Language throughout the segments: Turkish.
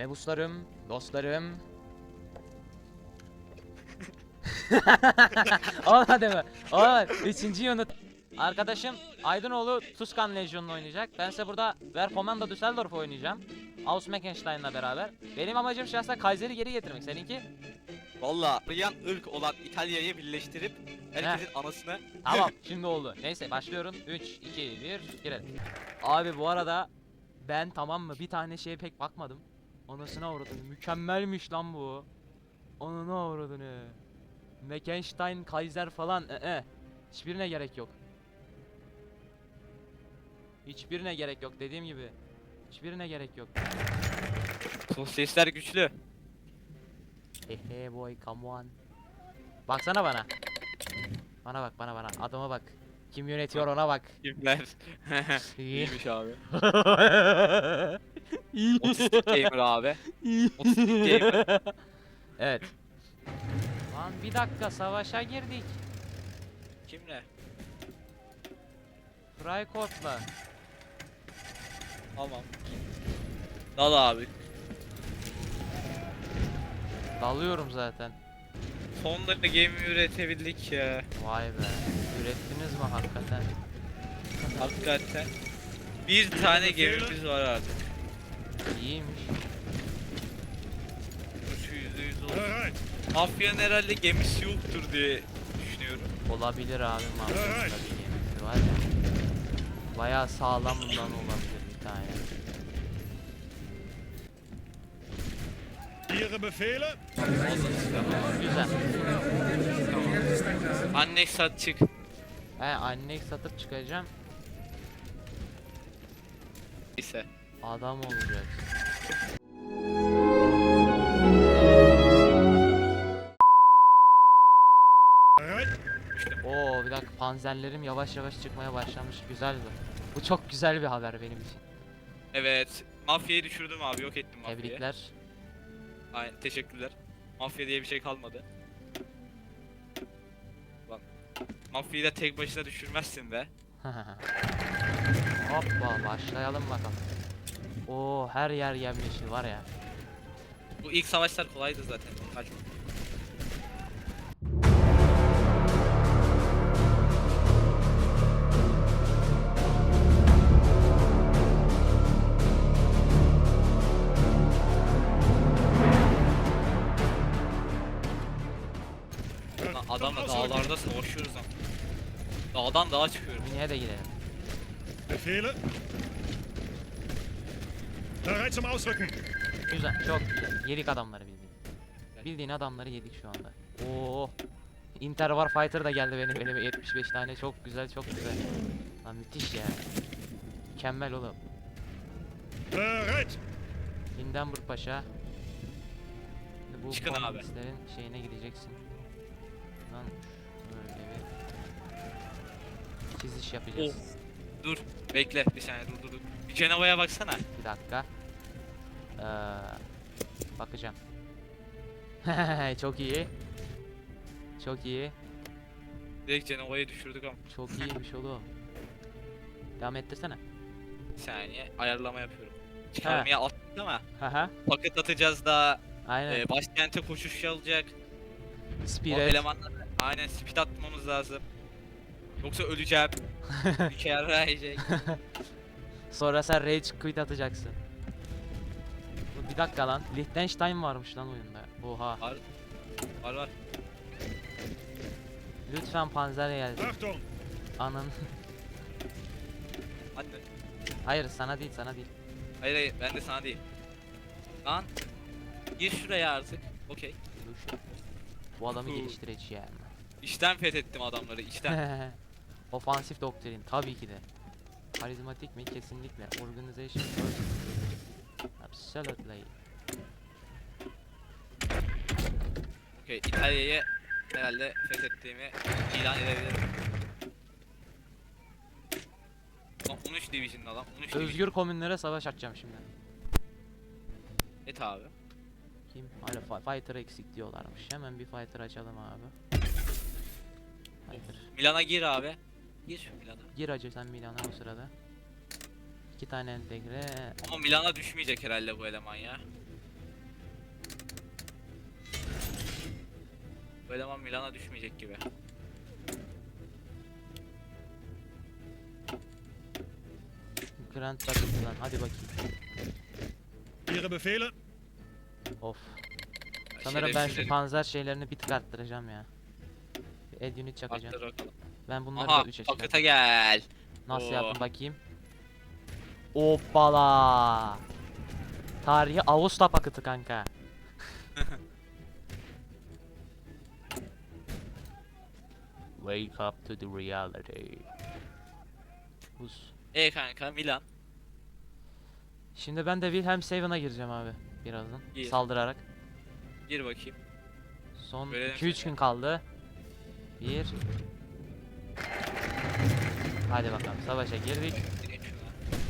Mebuslarım, dostlarım. Olmadı mı? Olmadı. Üçüncüyü unut. Arkadaşım Aydınoğlu Tuskan Legion'la oynayacak. Ben ise burada Verkommando Düsseldorf oynayacağım. Aus Meckenstein'la beraber. Benim amacım şahsen Kaiser'i geri getirmek. Seninki? Valla Brian ırk olan İtalya'yı birleştirip herkesin anasını Tamam şimdi oldu. Neyse başlıyorum. 3, 2, 1 girelim. Abi bu arada ben tamam mı bir tane şeye pek bakmadım. Anasına uğradım. Mükemmelmiş lan bu. Anana uğradığını. Meckenstein, Kaiser falan. E -e. Hiçbirine gerek yok. Hiçbirine gerek yok dediğim gibi. Hiçbirine gerek yok. sosyalistler güçlü. Hehe boy come on. Baksana bana. Bana bak bana bana. Adama bak. Kim yönetiyor ona bak. Kimler? İyi. İyiymiş abi. Otistik gamer abi. Otistik gamer. evet. Lan bir dakika savaşa girdik. Kimle? Freikort'la. Tamam. Dal abi. Dalıyorum zaten. Sonunda gemi üretebildik ya. Vay be. Ürettiniz mi hakikaten? Hakikaten. Bir tane gemimiz var artık. İyiymiş. Şu yüzde yüz oldu. Mafyanın herhalde gemisi yoktur diye düşünüyorum. Olabilir abi mantıklı bir gemisi var ya. Bayağı sağlam bundan olabilir bir tane. Ihre Befehle? Güzel. Anne sat çık. He anneyi satıp çıkacağım. Neyse. Adam olacak. Bereit? Oo bir dakika panzerlerim yavaş yavaş çıkmaya başlamış. Güzel bu. Bu çok güzel bir haber benim için. Evet. Mafyayı düşürdüm abi yok ettim mafyayı. Tebrikler. Aynen teşekkürler. Mafya diye bir şey kalmadı. Lan. Mafyayı da tek başına düşürmezsin be. Hoppa başlayalım bakalım. Oo her yer yemyeşil var ya. Bu ilk savaşlar kolaydı zaten. Kaçma. Adamla dağlarda savaşıyoruz lan. Dağdan dağa çıkıyoruz. Mini'ye de gidelim. Befehle? Bereit zum Ausrücken. Güzel çok güzel. Yedik adamları bildiğin. Bildiğin adamları yedik şu anda. Oo. Inter War Fighter da geldi benim elime 75 tane çok güzel çok güzel. Lan müthiş ya. Mükemmel oğlum. Bereit! Hindenburg Paşa. Şimdi bu Çıkın abi. komünistlerin şeyine gideceksin. Lan böyle bir çiziş yapacağız. Dur bekle bir saniye dur dur dur. Cenova'ya baksana. Bir dakika. Ee, bakacağım. çok iyi. Çok iyi. Direkt Cenova'yı düşürdük ama. Çok iyiymiş oğlum. Devam ettirsene. Bir saniye ayarlama yapıyorum. Çıkarmaya attık ama Haha. paket atacağız daha Aynen. e, başkente koşuş olacak. O Spirit. elemanları aynen speed atmamız lazım. Yoksa öleceğim. Ülke yarayacak. Sonra sen rage quit atacaksın. Bir dakika lan. Liechtenstein varmış lan oyunda. Oha. Var var var. Lütfen panzer geldi. Achtung! Anın. Hadi. Hayır sana değil sana değil. Hayır hayır ben de sana değil. Lan. Gir şuraya artık. Okey. Bu adamı geliştireceğim. İşten fethettim adamları işten. Ofansif doktrin tabii ki de. Karizmatik mi? Kesinlikle. Organization. Absolutely. Okey İtalya'yı herhalde fethettiğimi ilan edebilirim. Lan 13 division'da lan 13 division. Özgür komünlere savaş açacağım şimdi. Et abi. Kim? Hala fi- fighter eksik diyorlarmış. Hemen bir fighter açalım abi. Fighter. Milan'a gir abi. Gir şu Milan'a. Gir acı sen Milan'a bu sırada. İki tane entegre. Ama Milan'a düşmeyecek herhalde bu eleman ya. Bu eleman Milan'a düşmeyecek gibi. Grand Takip lan hadi bakayım. Ihre Befehle. Of. Sanırım ben şu panzer şeylerini bir tık arttıracağım ya. Bir Ed unit çakacağım. Arttır bakalım. Ben bunları Aha da 3'e pakete çıkartacağım. gel. Nasıl Oo. yaptım bakayım. Hoppala. Tarihi Ağustos paketi kanka. Wake up to the reality. Buz. E kanka Milan. Şimdi ben de Wilhelm Seven'a gireceğim abi birazdan. Gir. Saldırarak. Gir bakayım. Son Görelim 2-3 seni. gün kaldı. 1 Hadi bakalım savaşa girdik.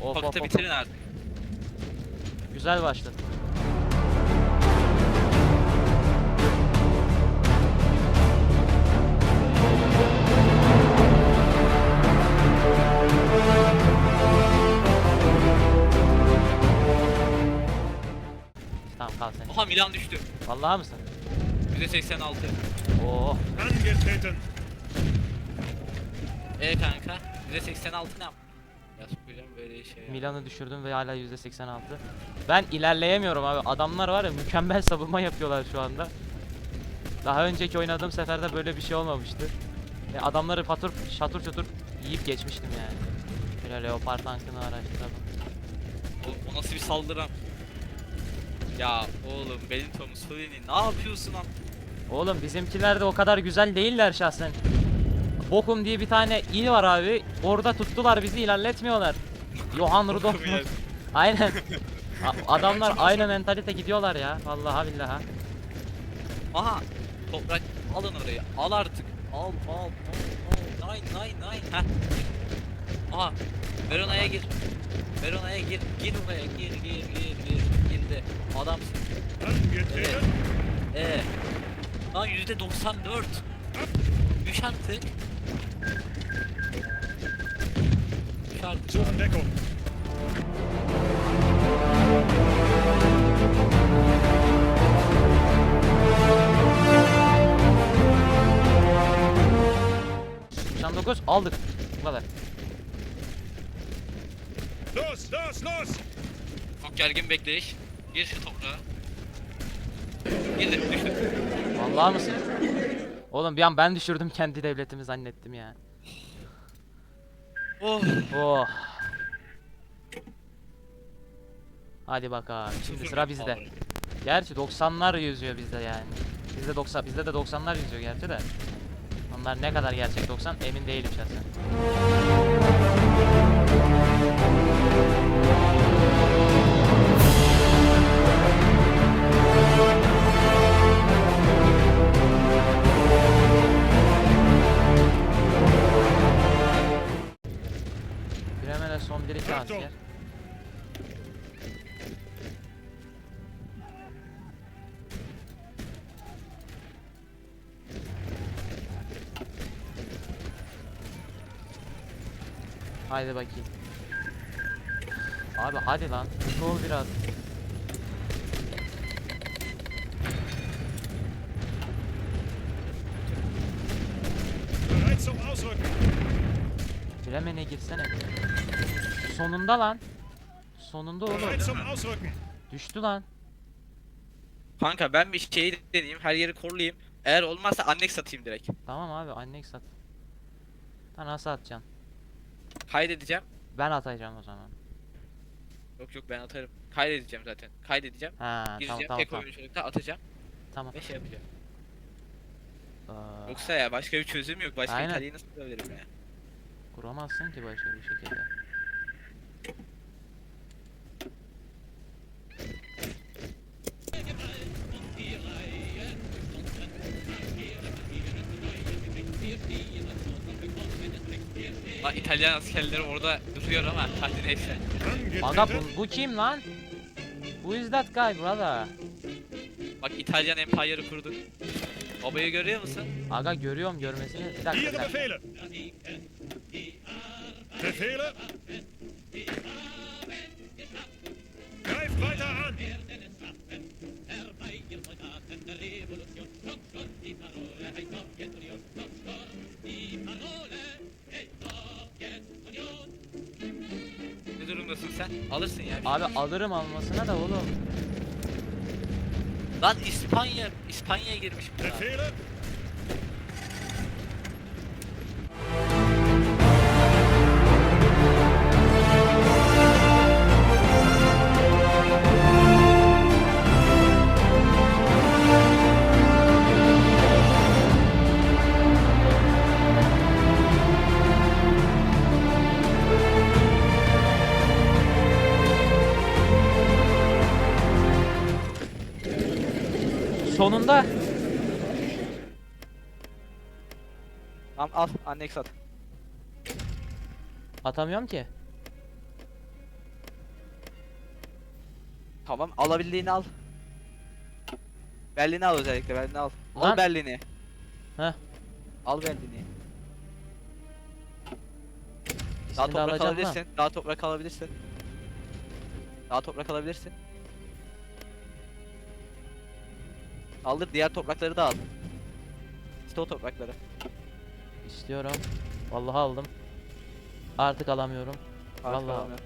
Of of of. bitirin artık. Güzel başladı. Tamam kal sen. Aha Milan düştü. Vallahi mısın? %86. Oo. Angetreten! E kanka. %86 ne yap? Ya sokacağım böyle şey. ya. Milan'ı düşürdüm ve hala %86. Ben ilerleyemiyorum abi. Adamlar var ya mükemmel savunma yapıyorlar şu anda. Daha önceki oynadığım seferde böyle bir şey olmamıştı. Ve adamları patur şatur çatur yiyip geçmiştim yani. Şöyle Leopard tankını araştıralım. Oğlum o nasıl bir saldıran? Ya oğlum Benito Mussolini ne yapıyorsun lan? Oğlum bizimkiler de o kadar güzel değiller şahsen. Bokum diye bir tane il var abi. Orada tuttular bizi ilerletmiyorlar. Johann Rudolf. Aynen. A- adamlar aynı mentalite gidiyorlar ya. Vallahi billahi. Aha toprak alın orayı al artık. Al al al al. Nine nine nine. Heh. Aha Verona'ya gir. Verona'ya gir. Gir oraya gir gir gir gir. Girdi. Adamsın. Angetreten! Ee. Lan yüzde 94. Düş artık. Düş artık. Suchen Deckung! Şan 9 aldık. Bu kadar. Los, los, los! Çok gergin bekleyiş. Gir şu toprağa. Girdi düştü. Vallahi mısın? Oğlum bir an ben düşürdüm kendi devletimi zannettim ya. Oh. Oh. Hadi bakalım. Şimdi sıra bizde. Gerçi 90'lar yüzüyor bizde yani. Bizde 90 bizde de 90'lar yüzüyor gerçi de. Onlar ne kadar gerçek 90 emin değilim şahsen. Haydi bakayım. Abi hadi lan. Hızlı ol biraz. Bremen'e girsene. Sonunda lan. Sonunda oğlum. Düştü lan. Kanka ben bir şeyi deneyeyim. Her yeri korlayayım. Eğer olmazsa annex satayım direkt. Tamam abi annek sat. Sen nasıl atacaksın? Kaydedeceğim. Ben atacağım o zaman. Yok yok ben atarım. Kaydedeceğim zaten. Kaydedeceğim. Ha Gireceğim tamam tek tamam. oyunculukta atacağım Tamam. ve şey yapacağım. Aa, Yoksa ya başka bir çözüm yok. Başka Aynen. İtalya'yı nasıl kurabilirim ya? kuramazsın ki başka bir şekilde. Lan İtalyan askerleri orada duruyor ama hadi neyse. Aga bu, bu kim lan? Who is that guy brother? Bak İtalyan Empire'ı kurduk. Babayı görüyor musun? Aga görüyorum görmesini. Bir dakika bir Ihre dakika. Befehle! Befehle! Alırsın ya. Abi alırım almasına da oğlum. Lan İspanya, İspanya'ya girmiş bu ya. Sonunda Tamam al annex at. atamıyorum ki. Tamam alabildiğini al. Berlin'i al özellikle Berlin'i al. Lan. Al Berlin'i. Heh. Al Berlin'i. Daha İkisini de toprak alacağım lan. alabilirsin. Daha toprak alabilirsin. Daha toprak alabilirsin. Aldır diğer toprakları da al. İşte o toprakları. İstiyorum. Vallahi aldım. Artık alamıyorum. Artık Vallahi. alamıyorum.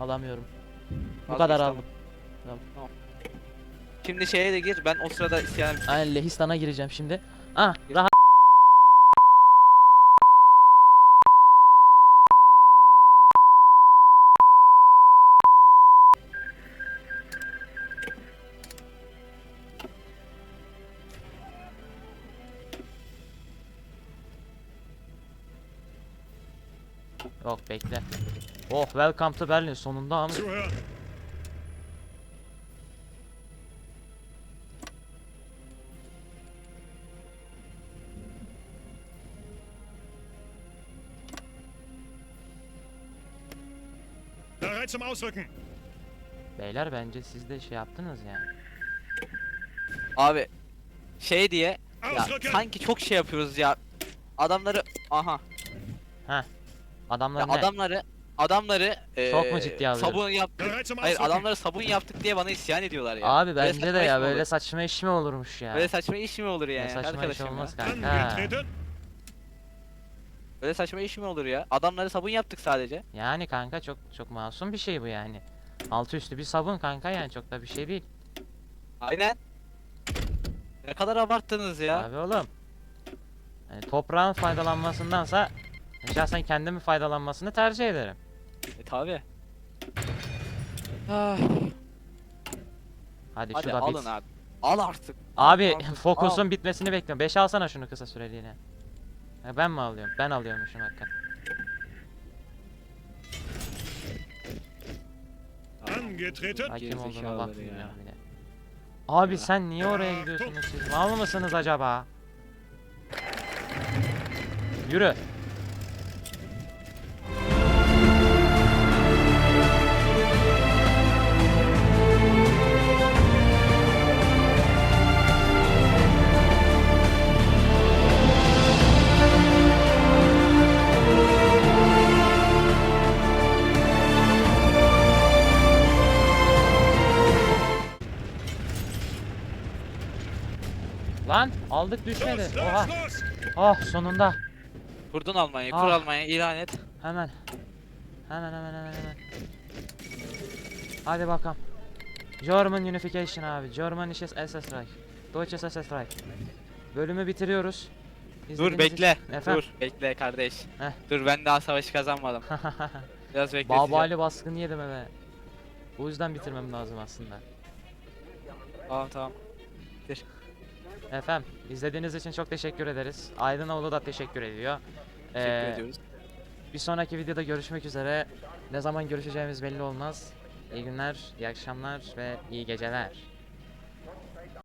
Alamıyorum. Bu Vazgeç, kadar tamam. aldım. Şimdi şeye de gir. Ben o sırada isyan Aynen Lehistan'a gireceğim şimdi. Ah rahat. Yok bekle. Oh welcome to Berlin sonunda ama. Bereit zum Ausrücken. beyler bence siz de şey yaptınız yani. Abi şey diye ya sanki çok şey yapıyoruz ya. Adamları aha Adamlar ya ne? adamları adamları Çok mu eee, ciddiye sabun yap Bereit zum Hayır adamları sabun yaptık diye bana isyan ediyorlar ya. Abi Böyle bence saçma de iş ya mi böyle olur? saçma iş mi olurmuş ya? Böyle saçma iş mi olur yani saçma iş arkadaşım ya? olmaz kanka. Böyle saçma iş mi olur ya? Adamları sabun yaptık sadece. Yani kanka çok çok masum bir şey bu yani. Altı üstü bir sabun kanka yani çok da bir şey değil. Aynen. Ne kadar abarttınız ya. Abi oğlum. Yani toprağın faydalanmasındansa şahsen kendimin faydalanmasını tercih ederim. E tabi. Hadi, Hadi şu da alın bit. abi. Al artık. Abi Artık fokusun bitmesini bekliyorum. 5 alsana şunu kısa süreliğine. Ben mi alıyorum? Ben alıyormuşum hakikaten. Angetreten. Hakim olduğuna bakmıyorum ya. bile. Abi sen niye oraya Ya, gidiyorsunuz siz? Mal mısınız acaba? Yürü. Aldık düşmedi. Oha. Oh sonunda. Kurdun Almanya'yı. Kur Ah. Almanya'yı ilan et. Hemen. Hemen hemen hemen hemen. Hadi bakalım. German Unification abi. German ist SS Reich. Deutsches SS Reich. Bölümü bitiriyoruz. Dur İzlediğiniz bekle. için- Efendim. Dur bekle kardeş. Heh. Dur ben daha savaşı kazanmadım. Biraz bekleteceğim. Babali baskını yedim eve. Bu yüzden bitirmem lazım aslında. Tamam tamam. Efendim izlediğiniz için çok teşekkür ederiz. Aydınoğlu da teşekkür ediyor. Teşekkür Ee, ediyoruz. Bir sonraki videoda görüşmek üzere. Ne zaman görüşeceğimiz belli olmaz. İyi günler, iyi akşamlar ve iyi geceler.